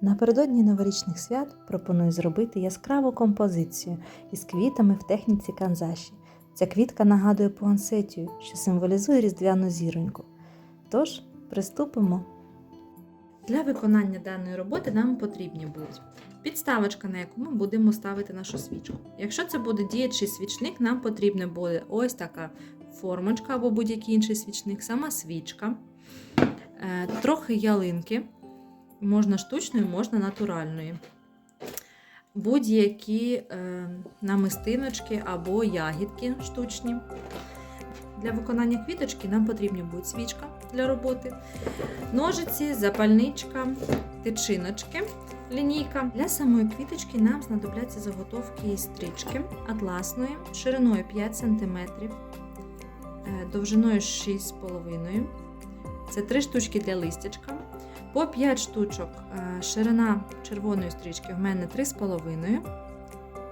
Напередодні новорічних свят пропоную зробити яскраву композицію із квітами в техніці канзаші. Ця квітка нагадує пуансетію, що символізує різдвяну зіроньку. Тож, приступимо. Для виконання даної роботи нам потрібні будуть підставочка, на яку ми будемо ставити нашу свічку. Якщо це буде діячий свічник, нам потрібна буде ось така формочка або будь-який інший свічник, сама свічка, е, трохи ялинки, можна штучної, можна натуральної. Будь-які е, намистиночки або ягідки штучні. Для виконання квіточки нам потрібні буде свічка для роботи, ножиці, запальничка, тичиночки, лінійка. Для самої квіточки нам знадобляться заготовки із стрічки атласної, шириною 5 см, е, довжиною 6,5 Це 3 штучки для листячка. По 5 штучок е, ширина червоної стрічки в мене 3,5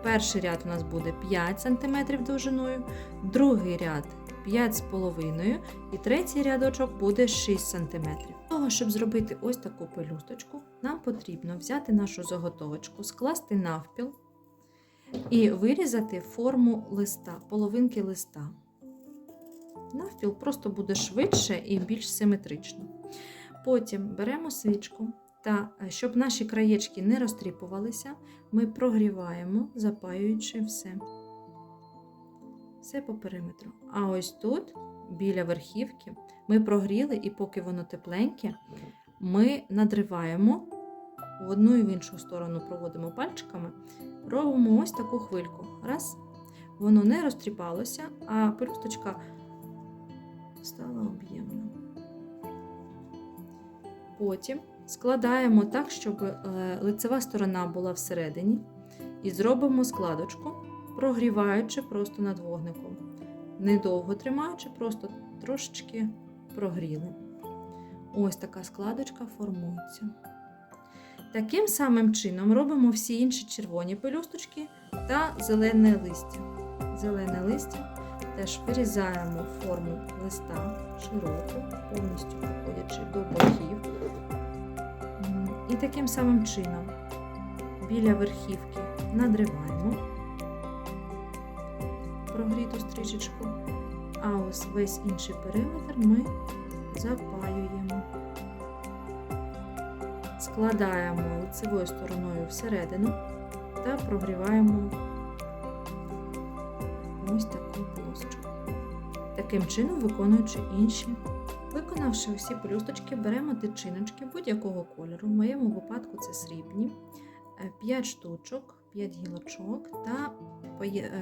Перший ряд у нас буде 5 см довжиною, другий ряд 5,5 і третій рядочок буде 6 см. Для того, щоб зробити ось таку пелюсточку, нам потрібно взяти нашу заготовочку, скласти навпіл і вирізати форму листа, половинки листа. Навпіл просто буде швидше і більш симетрично. Потім беремо свічку та, е, щоб наші краєчки не розтріпувалися, ми прогріваємо, запаюючи все. Все по периметру. А ось тут, біля верхівки, ми прогріли, і поки воно тепленьке, ми надриваємо в одну і в іншу сторону проводимо пальчиками, робимо ось таку хвильку. Раз, воно не розтріпалося, а пелюсточка стала об'ємна. Потім складаємо так, щоб е, лицева сторона була всередині, і зробимо складочку, прогріваючи просто над вогником. Недовго тримаючи, просто трошечки прогріли. Ось така складочка формується. Таким самим чином робимо всі інші червоні пелюсточки та зелене листя. Зелене листя теж вирізаємо форму листа широку, повністю проходячи до боків. І таким самим чином біля верхівки надриваємо прогріту стрічечку, а ось весь інший периметр ми запаюємо. Складаємо лицевою стороною всередину та прогріваємо ось полосочку. Таким чином виконуючи інші. Виконавши усі пелюсточки, беремо тичиночки будь-якого кольору. В моєму випадку це срібні, 5 штучок, 5 гілочок та е,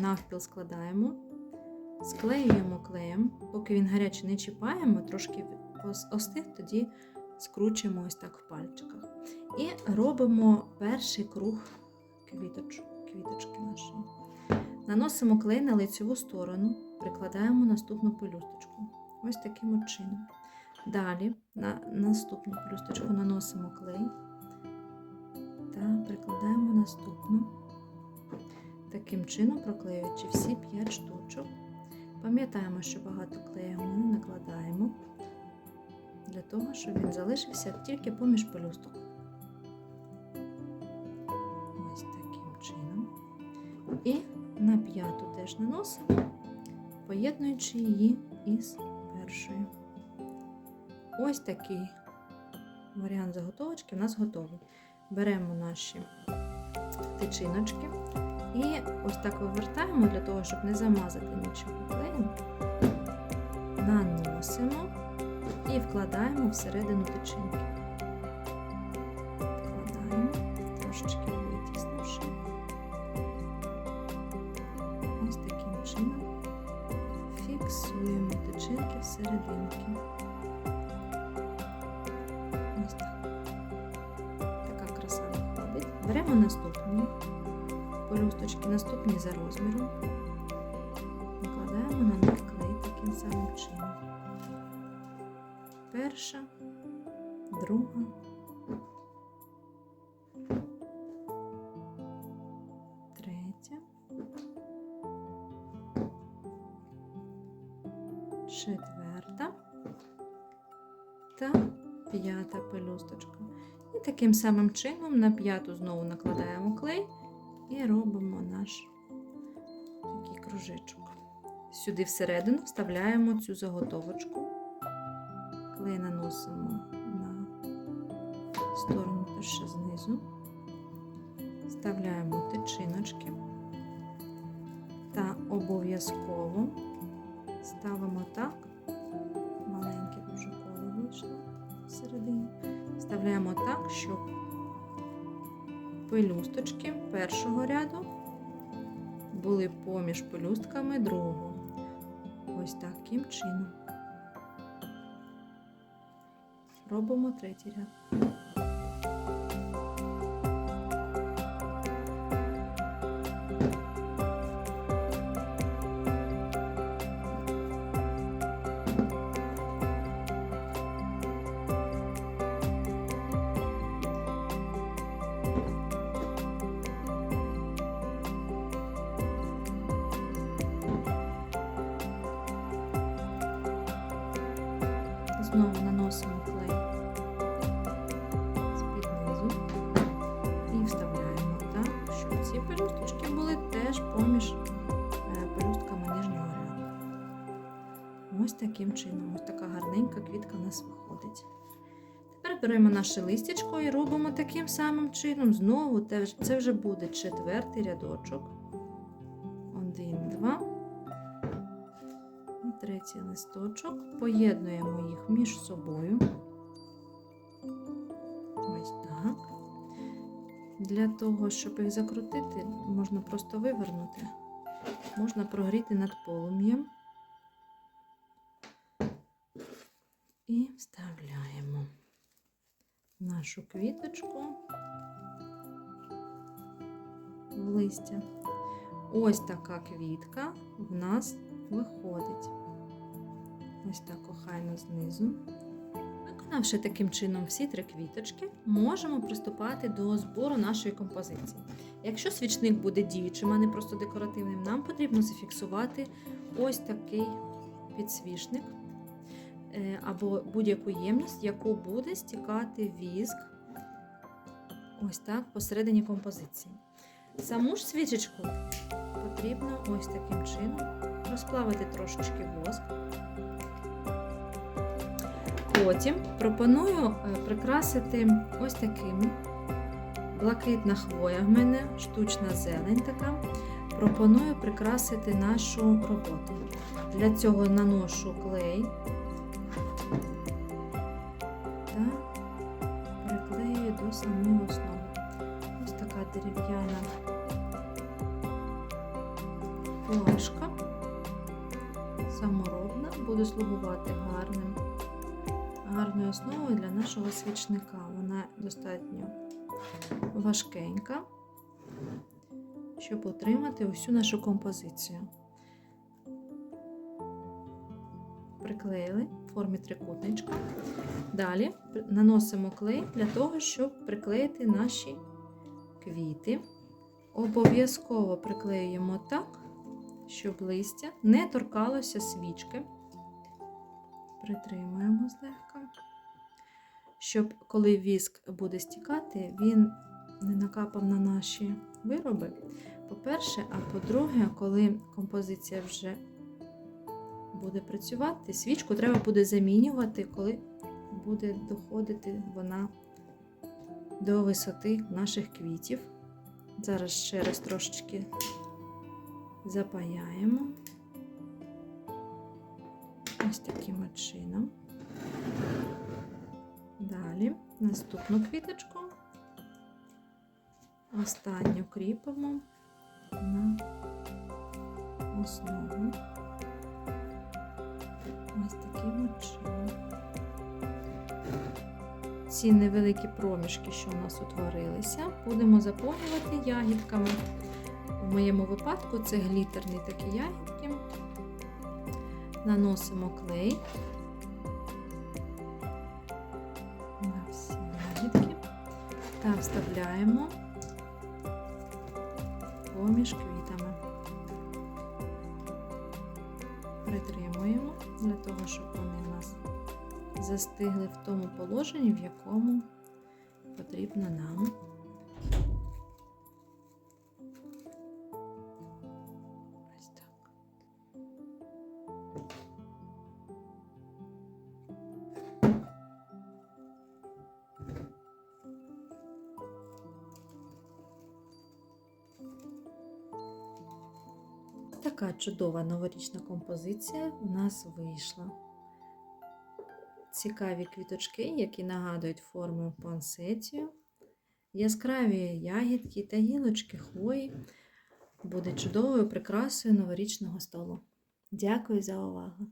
навпіл складаємо, склеюємо клеєм, поки він гарячий не чіпаємо, трошки ос- остиг, тоді скручуємо ось так в пальчиках. І робимо перший круг квіточок, квіточки нашої. Наносимо клей на лицеву сторону, прикладаємо наступну пелюсточку. Ось таким от чином. Далі на наступну пелюсточку наносимо клей та прикладаємо наступну. Таким чином, проклеюючи всі 5 штучок. Пам'ятаємо, що багато клею ми не накладаємо для того, щоб він залишився тільки поміж пелюсток. Ось таким чином. І на п'яту теж наносимо, поєднуючи її із першою. Ось такий варіант заготовочки у нас готовий. Беремо наші тичиночки і ось так вивертаємо для того, щоб не замазати нічого клеєм. Наносимо і вкладаємо всередину тичинки. Тичинки всерединки. Ось так. Така краса виходить. Беремо наступні пелюсточки, наступні за розміром. Накладаємо на них клей таким самим чином. Перша, друга. Третя. Та п'ята пелюсточка. І таким самим чином на п'яту знову накладаємо клей і робимо наш такий кружечок. Сюди всередину вставляємо цю заготовочку. Клей наносимо на сторону та ще знизу. Вставляємо тичиночки та обов'язково ставимо так. Всередині. Вставляємо так, щоб пелюсточки першого ряду були поміж пелюстками другого. Ось таким чином. Робимо третій ряд. Знову наносимо клей з-під і вставляємо так, щоб ці пелюсточки були теж поміж е, пелюстками нижнього ряду. Ось таким чином, ось така гарненька квітка у нас виходить. Тепер беремо наше листячко і робимо таким самим чином. Знову це вже буде четвертий рядочок. Третій листочок. Поєднуємо їх між собою. Ось так. Для того, щоб їх закрутити, можна просто вивернути, можна прогріти над полум'ям. І вставляємо нашу квіточку в листя. Ось така квітка в нас виходить. Ось так охайно знизу. Виконавши таким чином всі три квіточки, можемо приступати до збору нашої композиції. Якщо свічник буде діючим, а не просто декоративним, нам потрібно зафіксувати ось такий підсвічник е, або будь-яку ємність, яку буде стікати віск ось так посередині композиції. Саму ж свічечку потрібно ось таким чином розплавити трошечки воск. Потім пропоную е, прикрасити ось такими. Блакитна хвоя в мене, штучна зелень така. Пропоную прикрасити нашу роботу. Для цього наношу клей та приклеюю до самої основи. Ось така дерев'яна флажка саморобна, буде слугувати гарним, гарною основою для нашого свічника. Вона достатньо важкенька, щоб отримати усю нашу композицію. Приклеїли в формі трикутничка. Далі наносимо клей для того, щоб приклеїти наші квіти. Обов'язково приклеюємо так, щоб листя не торкалося свічки. Притримуємо злегка, щоб коли віск буде стікати, він не накапав на наші вироби. По-перше, а по-друге, коли композиція вже буде працювати, свічку треба буде замінювати, коли буде доходити вона до висоти наших квітів. Зараз ще раз трошечки запаяємо ось таким чином. Далі наступну квіточку, останню кріпимо на основу. Ось таким чином. Ці невеликі проміжки, що у нас утворилися, будемо заповнювати ягідками. У моєму випадку це глітерні такі ягідки. Наносимо клей на всі ягідки та вставляємо поміж квітами. Притримуємо для того, щоб вони у нас застигли в тому положенні, в якому потрібно нам. Така чудова новорічна композиція в нас вийшла. Цікаві квіточки, які нагадують форму пансетію, яскраві ягідки та гілочки хвої буде чудовою прикрасою новорічного столу. Дякую за увагу!